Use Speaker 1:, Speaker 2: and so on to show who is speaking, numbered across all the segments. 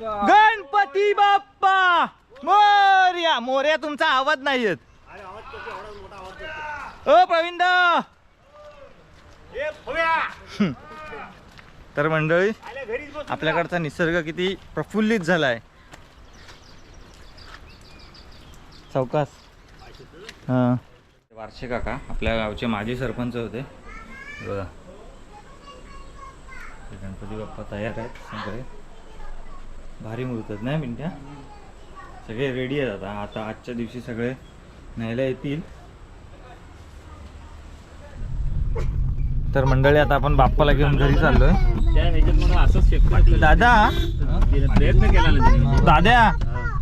Speaker 1: गणपती बाप्पा! मोर्या मोर्या तुमचा आवाज नाही येत. ओ प्रवीण दा. तर मंडळी आपल्याकडचा निसर्ग किती प्रफुल्लित झालाय. चौकास. हां. वार्षिक काका आपल्या गावचे माजी सरपंच होते. बघा. गणपती बाप्पा तयार आहेत सगळे भारी मुहूर्तात नाही मिनट्या? सगळे रेडी आहेत आता. आता आजच्या दिवशी सगळे न्यायला येतील. तर मंडळी आता आपण बाप्पाला घेऊन घरी चाललोय. दादा!
Speaker 2: प्रयत्न केला
Speaker 1: दाद्या!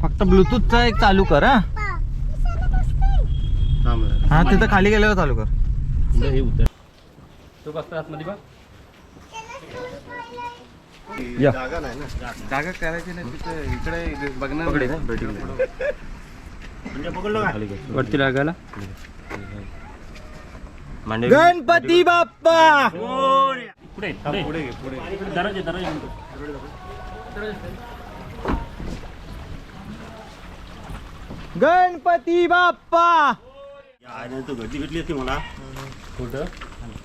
Speaker 1: फक्त ब्लूटूथचा एक चालू कर हा. हा तिथं खाली गेल्यावर चालू कर.
Speaker 2: उतर. तू बसता आतमध्ये बघ.
Speaker 1: या.
Speaker 3: जागा करायची नाही तिथे इकडे बघणार
Speaker 1: पकडे
Speaker 3: नाही.
Speaker 1: ना, भेटी
Speaker 2: म्हणजे पकडलो का? वरती लागायला
Speaker 1: गणपती बाप्पा!
Speaker 2: पुढे. पुढे दरवाजे दरवाजे
Speaker 1: गणपती बाप्पा!
Speaker 2: तू गर्दी भेटली होती मला. कुठं?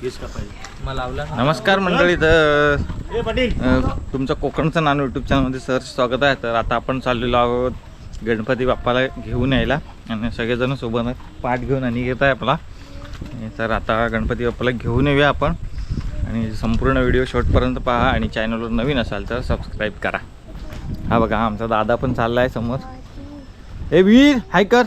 Speaker 2: केस कापायला.
Speaker 1: नमस्कार मंडळी तर
Speaker 2: ए पाटील.
Speaker 1: अ, तुमचं कोकणचं नान यूट्यूब चॅनलमध्ये सर स्वागत आहे. तर आता आपण चाललेलो आहोत गणपती बाप्पाला घेऊन यायला. आणि सगळेजण सोबत पाठ घेऊन आणि घेत आहे आपला. तर आता गणपती बाप्पाला घेऊन येऊया आपण. आणि संपूर्ण व्हिडिओ शेवटपर्यंत पहा आणि चॅनलवर नवीन असाल तर सबस्क्राईब करा. हा बघा आमचा दादा पण चालला आहे समोर. ए वीर हाय कर.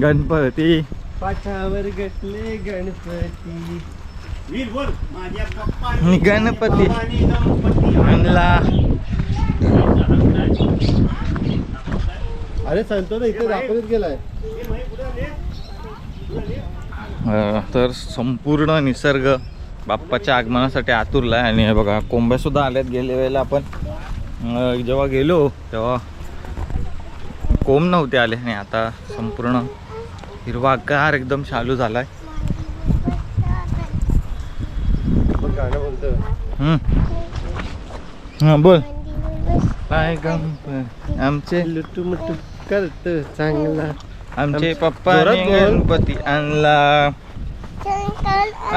Speaker 1: गणपती.
Speaker 3: पाठावर गटले गणपती.
Speaker 2: वीर बोल माझ्या
Speaker 1: आणि गणपती
Speaker 3: अरे सांगतो ना इथे दाखवत गेलाय.
Speaker 1: तर संपूर्ण निसर्ग बाप्पाच्या आगमनासाठी आतुरला आहे. आणि हे बघा कोंब्या सुद्धा आल्यात गेल्या वेळेला आपण जेव्हा गेलो तेव्हा कोंब नव्हते आले. आणि आता संपूर्ण हिरवागार एकदम चालू झालाय. हा बोल. काय गणपती आमचे
Speaker 3: लुटू मुटू करत चांगला
Speaker 1: आमचे पप्पा. गणपती आणला.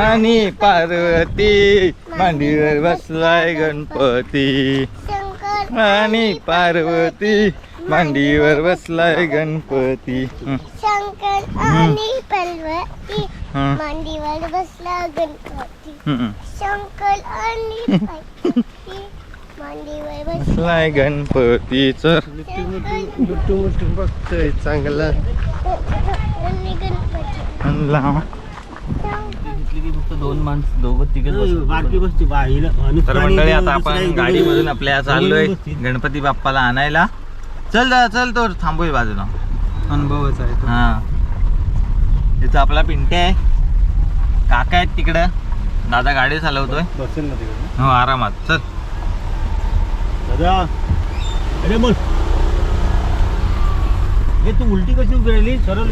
Speaker 1: आणि पार्वती मांडीवर बसलाय गणपती. आणि पार्वती मांडीवर बसलाय गणपती.
Speaker 4: आणि मांडीवर बसला गणपती. शंकर आणि मांडीवर
Speaker 1: बसलाय गणपती. तर
Speaker 3: बघतोय चांगला
Speaker 1: दोन माणसं दोघं
Speaker 2: बाईला
Speaker 1: तर मंडळी आता आपण गाडीमधून आपल्या चाललोय गणपती बाप्पाला आणायला. चल चल तो थांबूय बाजूला
Speaker 3: अनुभवच आहे
Speaker 1: हा. इथं आपला पिंटे आहे. काका आहेत तिकडं. दादा गाडी चालवतोय.
Speaker 3: बसेल ना तिकडे
Speaker 1: हो आरामात. चल.
Speaker 2: दादा. अरे बोल. हे तू उलटी कशी उभी राहिली? सरळ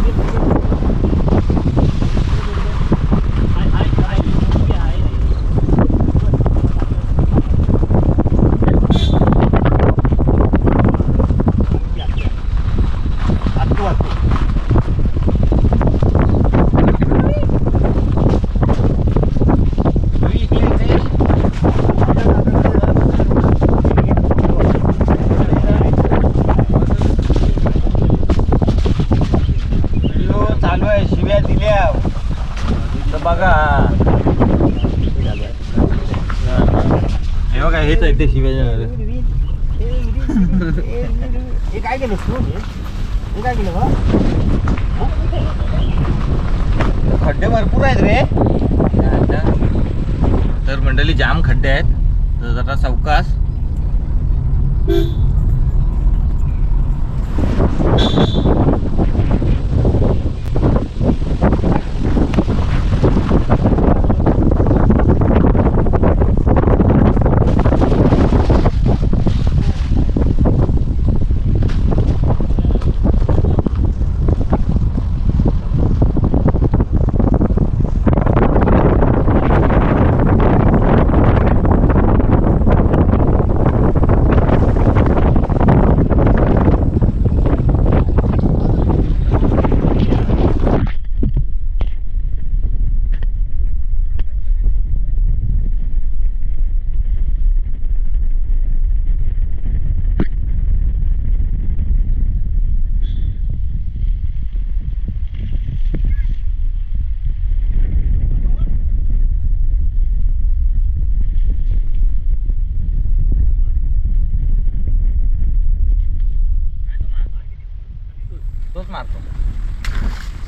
Speaker 1: मारतो.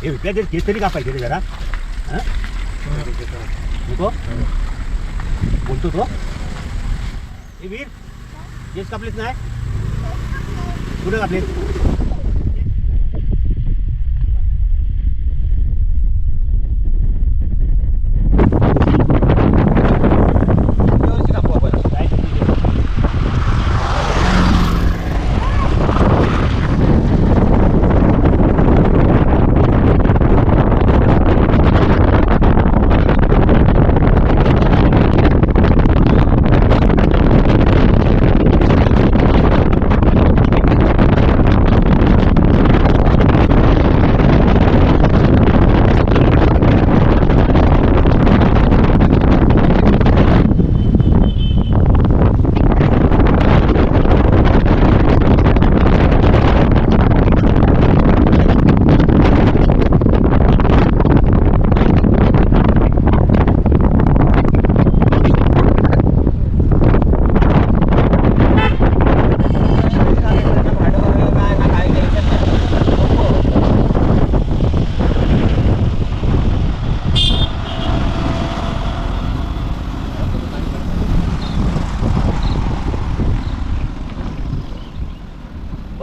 Speaker 2: हे विकल्या ते केस तरी कापायचे रे जरा. हा? नको? बोलतो तो. ए वीर केस कापलेत नाही? कुठे कापलेत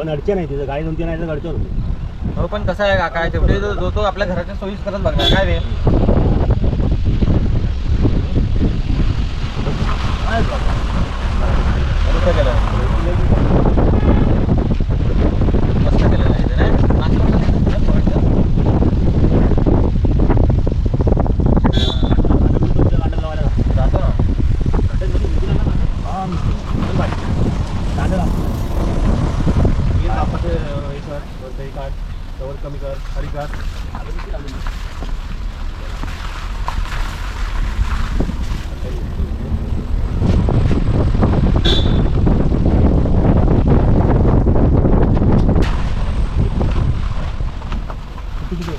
Speaker 2: काय करतो ते? अडचण आहे तिथं गाडी तीन आहे तर अडचण होती.
Speaker 1: हो पण कसं आहे काका शेवटी जो जो तो आपल्या घराच्या सोयीस करत बघणार काय रे? केलं मस्त केलं नाही ते, नाही? नाशिकला नाही का? जातो ना
Speaker 2: कमी कर हरी कर किती किती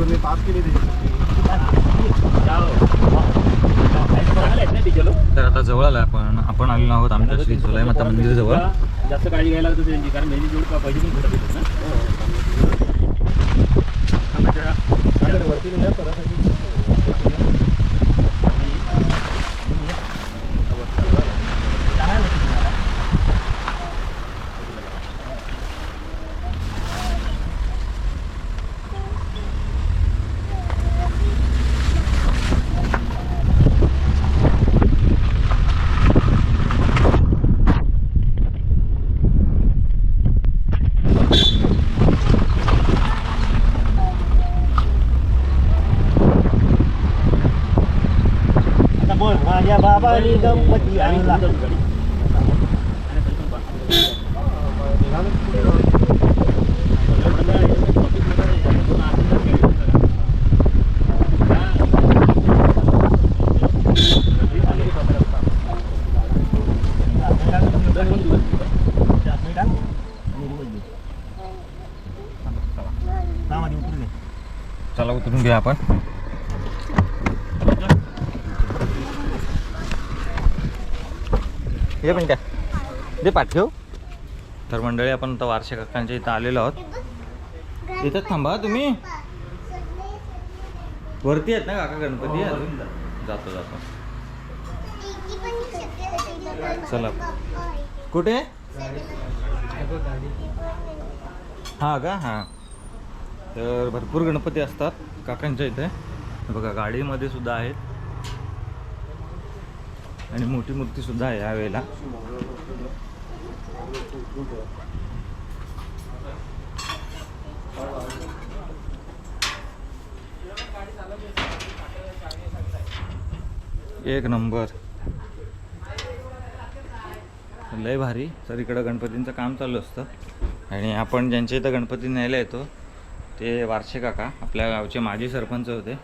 Speaker 2: होत पास केले
Speaker 1: तर आता जवळ आलं आपण आपण आलेलो आहोत आमच्या श्री सोलाई माता मंदिर जवळ
Speaker 2: जास्त काळजी घ्यायला लागत त्यांची कारण मेहंदी जोड का पैसे पण भेटत ना वरती नाही परत आता बोल माझ्या बाबानी गणपती आणला
Speaker 1: चला उतरून घ्या आपण हे पण काय दे पाठव तर मंडळी आपण आता वारशे काकांच्या इथं आलेलो आहोत. इथंच थांबा तुम्ही. वरती आहेत ना काका गणपती? अजून? जातो जातो. चला. कुठे? हां का? हां. तर भरपूर गणपती असतात काकांच्या इथे. हे बघा गाडीमध्ये सुद्धा आहेत. आणि मोठी मूर्ती सुद्धा आहे यावेळेला एक नंबर. लय भारी. तर इकडं गणपतींचं काम चालू असतं. आणि आपण ज्यांच्या इथं गणपती न्यायला येतो ते वार्षे काका आपल्या गावचे माजी सरपंच होते.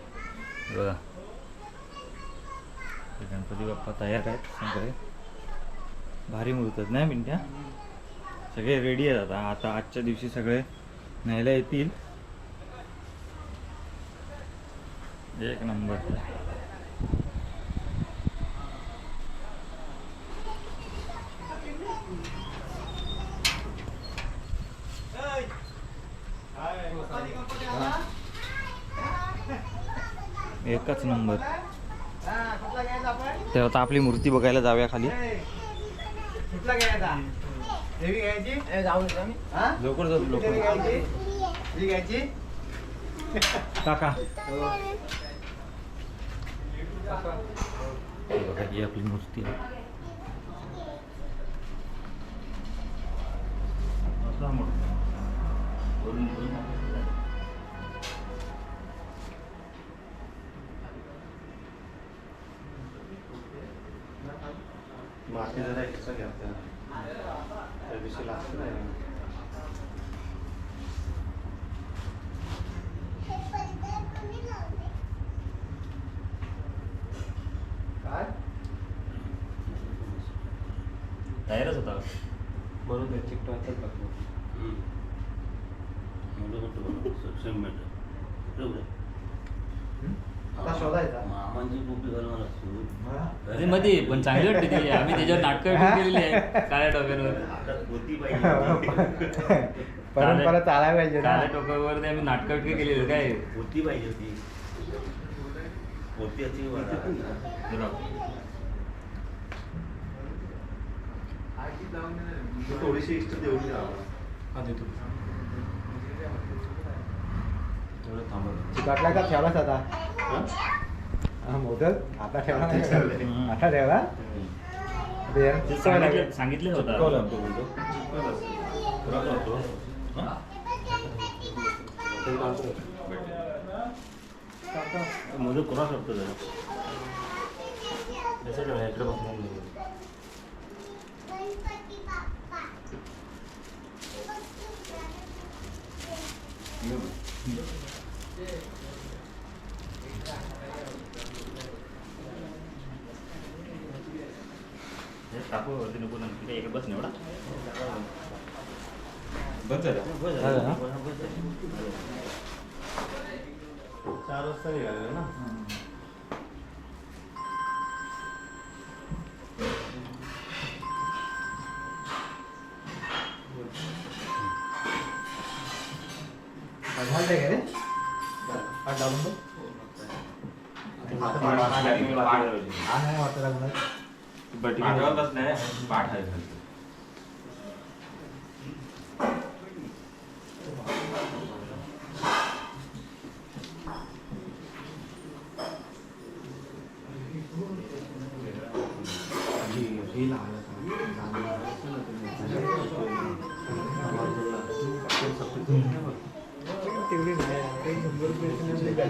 Speaker 1: बघा. गणपती बाप्पा तयार आहेत सगळे भारी मुहूर्तात नाही मिनट्या सगळे रेडी आहेत आता. आता आजच्या दिवशी सगळे न्यायला येतील. एक नंबर. एकच नंबर. तेव्हा आता आपली मूर्ती बघायला जाऊया खाली. लवकर जाऊ लवकर. काका. बघा ही आपली मूर्ती आहे.
Speaker 2: माती जरा एक्स्ट्रा घ्या त्या दिवशी लागतं नाही
Speaker 1: तयारच होता
Speaker 2: म्हणून ते चिकटवायचं लागतो आता शोधायचा
Speaker 5: अरे मध्ये पण चांगली वाटते ती. आम्ही त्याच्यावर नाटकं केलेली आहे काळ्या डोक्यांवर.
Speaker 3: परंपरा चालायला पाहिजे
Speaker 5: काळ्या डोक्यावर ते आम्ही नाटकं केलेली काय?
Speaker 2: होती पाहिजे होती. होती अशी थोडीशी इष्ट देऊन द्या. थोडं थांबा
Speaker 3: चिकटला का ठेवलाच आता? हा, मोदक आता ठेवला. नाही का?
Speaker 1: हम्म.
Speaker 3: आता ठेवला यार,
Speaker 5: सांगितलं
Speaker 3: लागेल.
Speaker 5: सांगितलं
Speaker 1: शिकवलं
Speaker 5: होतं.
Speaker 1: तो बोलतो
Speaker 2: मोदक कोणा शकतो जरा त्याचं ठेवा, इकडे बसणार नाही.
Speaker 5: हे टाकू वरती नको तिथे एक बस एवढा.
Speaker 1: झालं. ना?
Speaker 2: चार वाजता निघाले ना?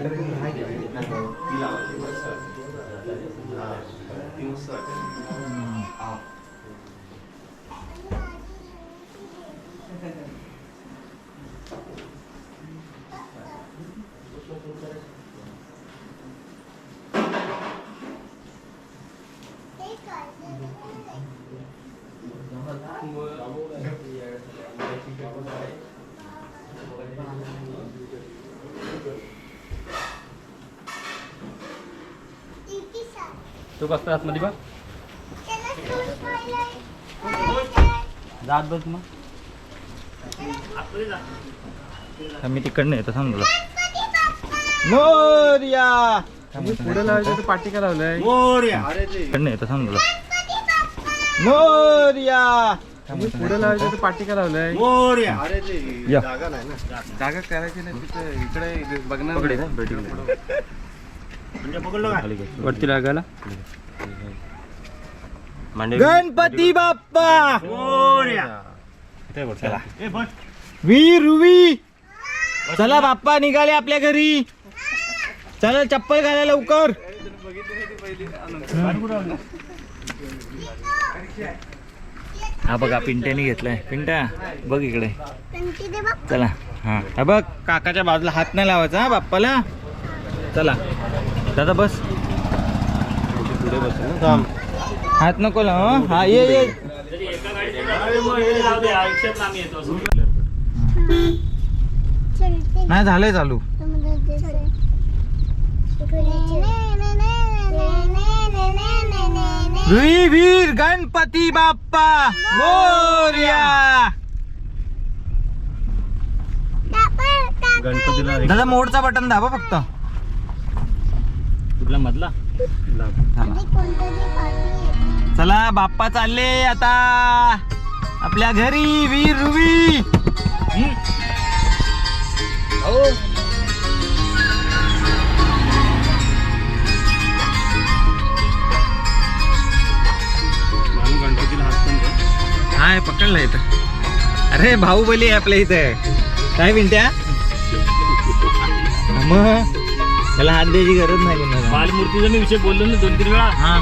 Speaker 3: Gracias.
Speaker 5: तू कसं आतमध्ये बघ. जात बस मग.
Speaker 1: मी तिकडनं येतो थांब तुला मोर्या!
Speaker 3: पुढे लावायचं तर पाठी का लावलंय?
Speaker 2: मोरया!
Speaker 1: तिकडनं येतो थांब तुला मोर्या!
Speaker 3: पुढे लावायचं तर पाठी का लावलंय?
Speaker 2: मोरया! अरे ते
Speaker 1: या.
Speaker 2: जागा नाही ना.
Speaker 3: जागा करायची नाही तिथे इकडे बघणार
Speaker 5: वरती लागायला?
Speaker 1: गणपती बाप्पा!
Speaker 2: मोरया
Speaker 1: चला.
Speaker 2: ए बस.
Speaker 1: वी रुवी! चला बाप्पा निघाले आपल्या घरी. चला चप्पल घाला लवकर. हा बघा पिंट्याने घेतलाय. पिंट्या बघ इकडे. चला हा. हा बघ काकाच्या बाजूला हात नाही लावायचा हा बाप्पाला. चला. दादा बस
Speaker 2: पुढे बस ना थांब
Speaker 1: हात नको लाव हं. हा ये ये नाही झालंय चालू
Speaker 4: समुद्रात दिसतंय. इकडे चल.
Speaker 1: रुई वीर गणपती बाप्पा मोर्या.
Speaker 2: गणपतीला
Speaker 1: दादा मोडचा बटन दाबा फक्त
Speaker 5: कुठला मधला.
Speaker 1: चला. बाप्पा चालले आता. आपल्या घरी वीर रुवी.
Speaker 2: द्या.
Speaker 1: हाय पकडला इथं अरे बाहुबली आहे आपल्या इथं. काय मिनट्या मग? त्याला हात द्यायची गरज नाही कोणाला.
Speaker 5: बालमूर्तीचा मी विषय बोललो ना दोन तीन वेळा.
Speaker 1: हा.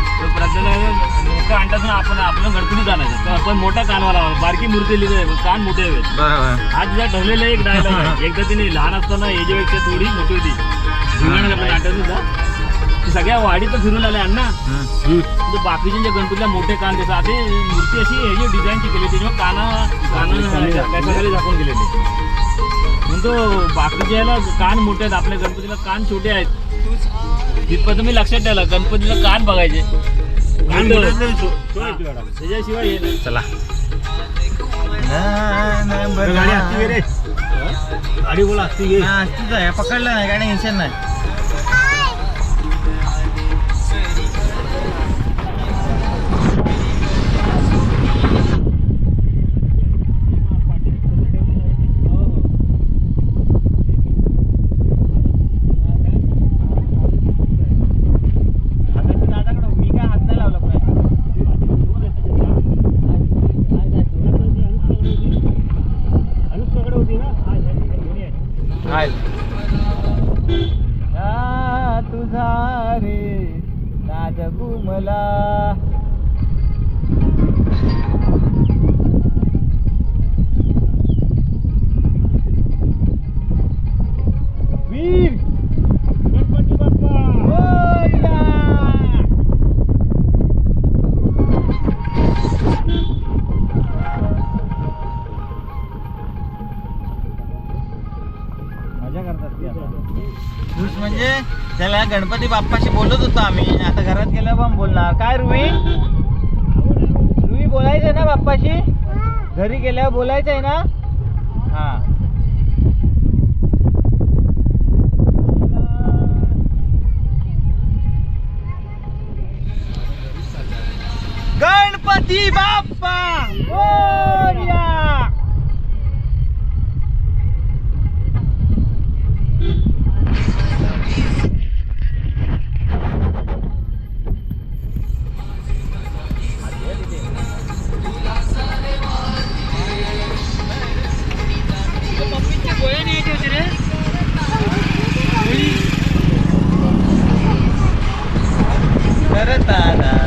Speaker 5: मोठं आणतात ना आपण आपलं गणपती आणायचं तर आपण मोठा कानवाला बारकी मूर्ती लिहिली कान मोठे हवेत
Speaker 1: बरोबर.
Speaker 5: आज तिचा ठरलेला एक डायलॉग आहे. एकदा तिने लहान असताना एजेपेक्षा थोडी मोठी होती. नाटक ती सगळ्या वाडी तर फिरून आल्या अण्णा. तर बाकीचे जे गणपतीला मोठे कान देतात ते मूर्ती अशी हे जी डिझाईनची केली त्याच्यामुळे काना काना झाकून गेलेली म्हणून तो बाकीच्या याला कान मोठे आहेत आपल्या गणपतीला कान छोटे आहेत. तिथपर्यंत मी लक्षात ठेवलं गणपतीला कान बघायचे.
Speaker 2: कान.
Speaker 5: त्याच्याशिवाय
Speaker 1: चला. ना, ना,
Speaker 2: गाडी
Speaker 1: ना.
Speaker 2: असती घे रे. गाडी बोला
Speaker 1: हा, आहे पकडलं नाही काय टेन्शन नाही.
Speaker 2: फिरायचं आहे
Speaker 1: ना? हां. गणपती बाप्पा! मोरया!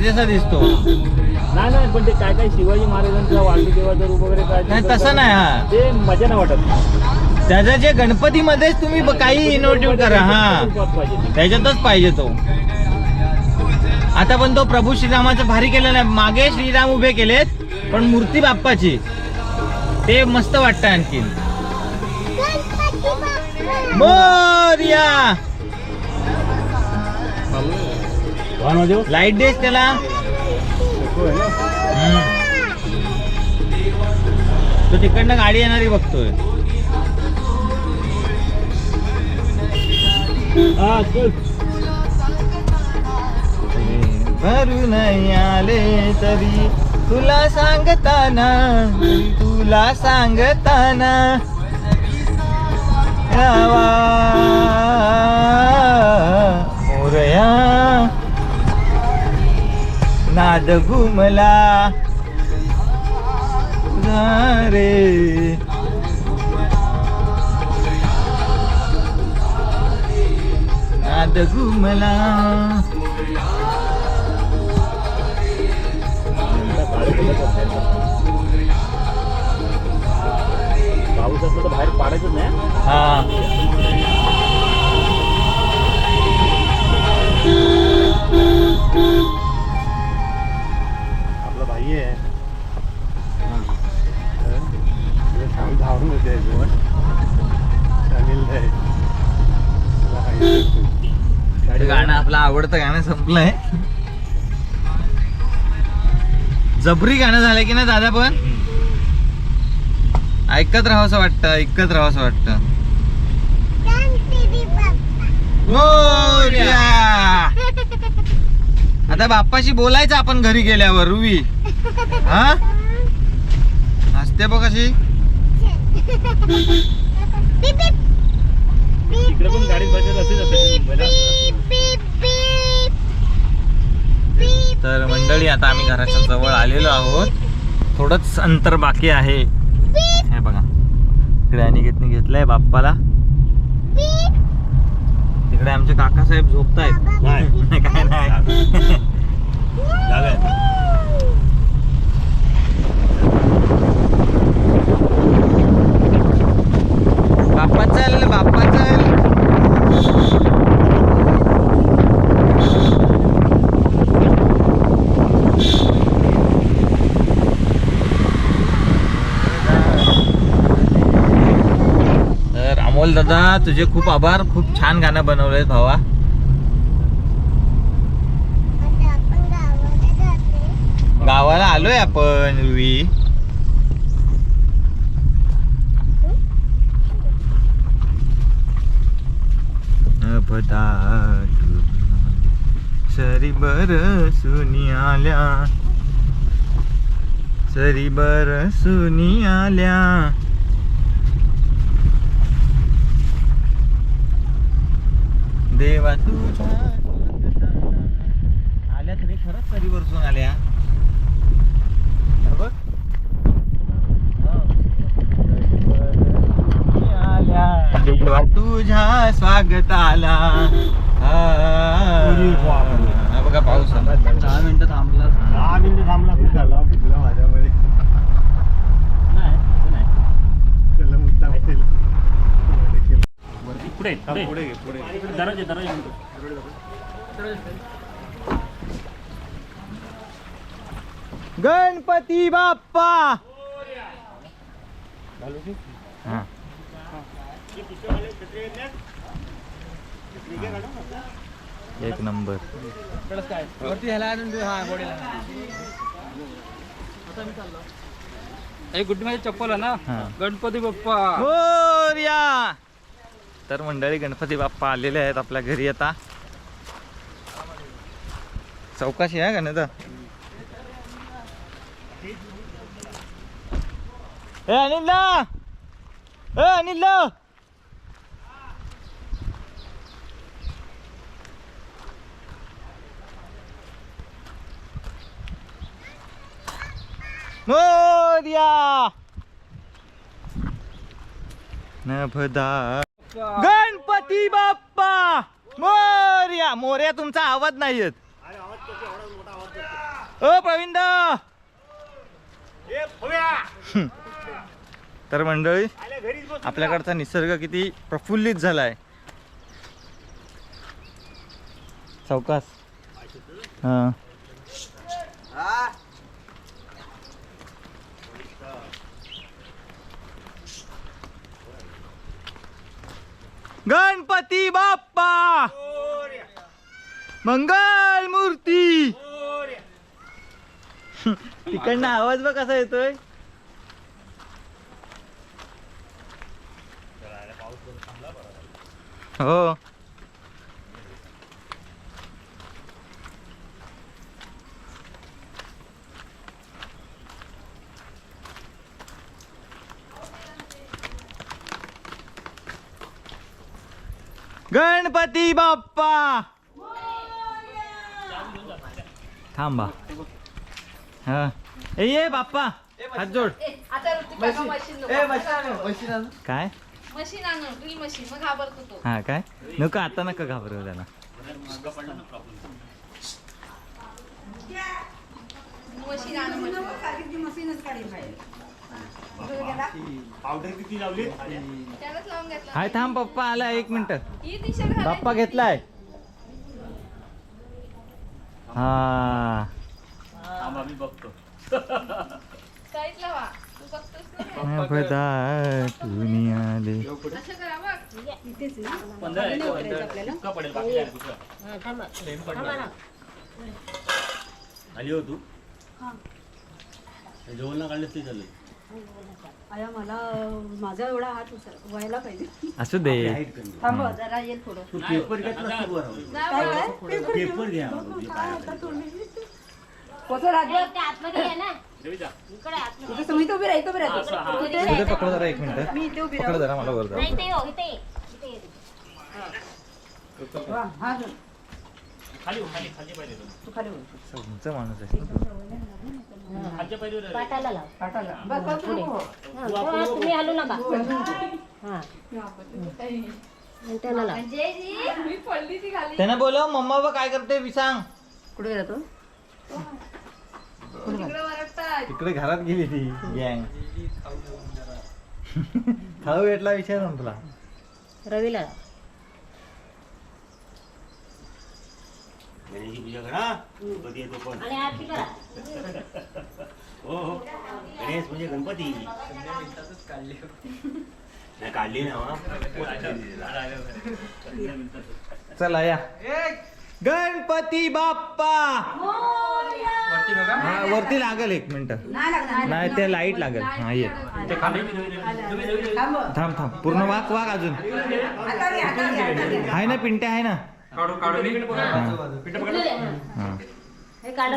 Speaker 1: साजेसा दिसतो.
Speaker 5: नाही नाही पण ते काय काय शिवाजी महाराजांचा वासुदेवाचं रूप वगैरे काय
Speaker 1: नाही तसं नाही हा.
Speaker 5: ते मजा नाही वाटत.
Speaker 1: त्याच्या जे गणपतीमध्येच तुम्ही ब- काही इनोव्हेटिव्ह करा हा.
Speaker 5: पाहिजे.
Speaker 1: त्याच्यातच पाहिजे तो. आता पण तो प्रभू श्रीरामाचं भारी केलं नाही मागे श्रीराम उभे केलेत पण मूर्ती बाप्पाची. ते मस्त वाटतं आणखी
Speaker 4: गणपती बाप्पा.
Speaker 1: मोरया! लाइट डेस त्याला. तो तिकडनं गाडी येणारी बघतोय. भरून आले तरी तुला सांगताना तुला सांगताना. गावा मोरया. नाद घुमला. रे. नाद घुमला.
Speaker 5: पाऊस असलं तर बाहेर पाडायचं नाही
Speaker 1: हा.
Speaker 2: धावून होते अनिल आहे.
Speaker 1: गाणं आपलं आवडतं गाणं संपलंय. जबरी गाणं झालं की नाही दादा पण? ऐकत राहावंसं वाटतं ऐकत राहावंसं वाटतं.
Speaker 4: गणपती
Speaker 1: आता बाप्पाशी बोलायचं आपण घरी गेल्यावर रुवी. हा? असते बघ कशी
Speaker 5: इकडे पण बसत
Speaker 1: तर मंडळी आता आम्ही घराच्या जवळ आलेलो आहोत. थोडंच अंतर बाकी आहे. हे बघा. इकडे अनिकेतने घेतलंय बाप्पाला.
Speaker 4: बीप
Speaker 1: तिकडे आमचे काकासाहेब झोपतायत.
Speaker 2: नाही.
Speaker 1: काय नाही
Speaker 2: जागा आहे.
Speaker 1: बाप्पा चल बाप्पा चल. तर अमोल दादा तुझे खूप आभार. खूप छान गाणं बनवलंय भावा.
Speaker 4: आता आपण गावाला जाते.
Speaker 1: गावाला आलोय आपण रुवी सरी बर सुनी आल्या सरी बर सुनी आल्या देवा तुझ्या आल्या तरी खरंच सरी बरसून आल्या बघ देवा हा. बघा पाऊस आला दहा मिनिटं थांबला
Speaker 2: दहा मिनिटं थांबला खूप झाला भिजला माझ्यामुळे.
Speaker 5: पुढे पुढे
Speaker 2: पुढे.
Speaker 5: दरवाजे दरवाजे
Speaker 1: गणपती बाप्पा. हा. एक नंबर.
Speaker 5: गुड्डी माझी चप्पल आहे ना?
Speaker 1: हा.
Speaker 5: गणपती बाप्पा.
Speaker 1: मोरया तर मंडळी गणपती बाप्पा आलेले आहेत आपल्या घरी आता. चौकाशी आहे गणित ए अनिल ए अनिल मोरया नभदा गणपती बाप्पा! मोर्या मोर्या तुमचा आवाज नाही येत. ओ प्रवीण दा! तर मंडळी आपल्याकडचा निसर्ग किती प्रफुल्लित झालाय. चौकास. हा. गणपती बाप्पा! मंगल मूर्ती! तिकडनं आवाज बघ कसा येतोय. हो. गणपती बाप्पा! थांबा. हा. ए ये बाप्पा. हात जोड.
Speaker 6: आता ऋतिका का मशीन. नको?
Speaker 1: काय?
Speaker 6: मशीन आणू ड्रिल मशीन मग घाबरतो तो.
Speaker 1: हा काय? नको आता नका घाबरव त्याला.
Speaker 6: मशीन आणू मशीन.
Speaker 2: पावडर किती लावली?
Speaker 6: त्यालाच लावून घेतला.
Speaker 1: हाय थांब पप्पा आला एक मिनिट.
Speaker 6: ही टी शर्ट
Speaker 1: बाप्पा घेतलाय. हा.
Speaker 5: थांबा बघतो.
Speaker 6: तू बघतोस ना
Speaker 1: आले
Speaker 6: असं करा बघ.
Speaker 5: पंधरा आहे, पंधरा. इतका पडेल बाकी काय दुसरं. Same पडलं.
Speaker 2: आली हो तू? जेवण काढलेस ते चालेल
Speaker 7: आया मला माझा एवढा हात उचल व्हायला पाहिजे.
Speaker 1: असू दे.
Speaker 7: थांब जरा येईल थोडं
Speaker 2: तू पेपर घेतला तू बरं.
Speaker 7: काय काय
Speaker 2: पेपर घ्या म्हणून.
Speaker 7: कसं राहते
Speaker 5: देवीचा.
Speaker 7: इथे तुम्ही तर उभी राहा इथे उभी राहा.
Speaker 5: असं.
Speaker 1: तुझे पकड जरा एक मिनिट.
Speaker 7: मी इथे उभी
Speaker 1: पकड जरा मला वर जाऊ
Speaker 7: राहा हा धर.
Speaker 5: खाली हो, खाली खाली पाहिजे तो.
Speaker 7: तू खाली उभी.
Speaker 1: तुमचा माणूस आहे.
Speaker 7: पुढे.
Speaker 5: ती
Speaker 6: खाली.
Speaker 1: त्यानं बोलव मम्मा बा काय करते मी सांग.
Speaker 7: कुठे गेला तो?
Speaker 6: तिकडे वरटतात
Speaker 1: तिकडे घरात गेली ती गँग खाऊ भेटला विषय संपला.
Speaker 7: रवीला
Speaker 2: गणेशची पूजा करा गणपती येतो पण हो हो गणेश म्हणजे गणपती। नाही काढली ना हो.
Speaker 1: चला या गणपती बाप्पा! हा वरती लागेल एक मिनिट. नाही ते लाइट लागेल. हा ये.
Speaker 7: थांब.
Speaker 1: थांब थांब. पूर्ण वाक वाक अजून. आहे ना पिंट्या आहे ना?
Speaker 5: काढू काढू
Speaker 1: हा.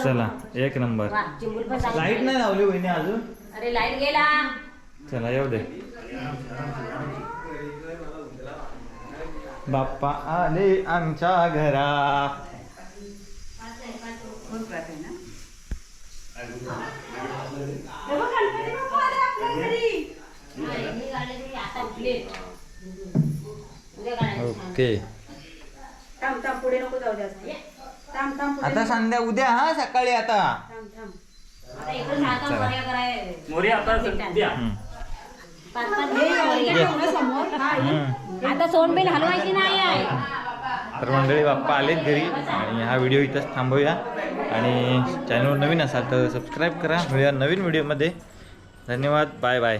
Speaker 1: चला एक नंबर. लाइट नाही लावली वहिनी अजून?
Speaker 7: अरे लाइट गेला.
Speaker 1: चला येऊ दे. बाप्पा आले आमच्या घरा.
Speaker 7: कोण प्रार्थना ना
Speaker 1: ओके.
Speaker 7: थांब थांब पुढे नको जाऊ द्या थांब थांब पुढे
Speaker 1: आता संध्या उद्या हा सकाळी आता.
Speaker 7: थांब थांब.
Speaker 5: मोरी आता द्या
Speaker 1: हम्म.
Speaker 7: हे एवढं समोर हा
Speaker 1: हम्म.
Speaker 8: आता सोनबेल हलवायची नाही आहे.
Speaker 1: तर मंडळी बाप्पा आलेत घरी. आणि हा व्हिडिओ इथंच थांबवूया. आणि चॅनल नवीन असाल तर सबस्क्राईब करा. मिळूया नवीन व्हिडिओमध्ये. धन्यवाद. Bye bye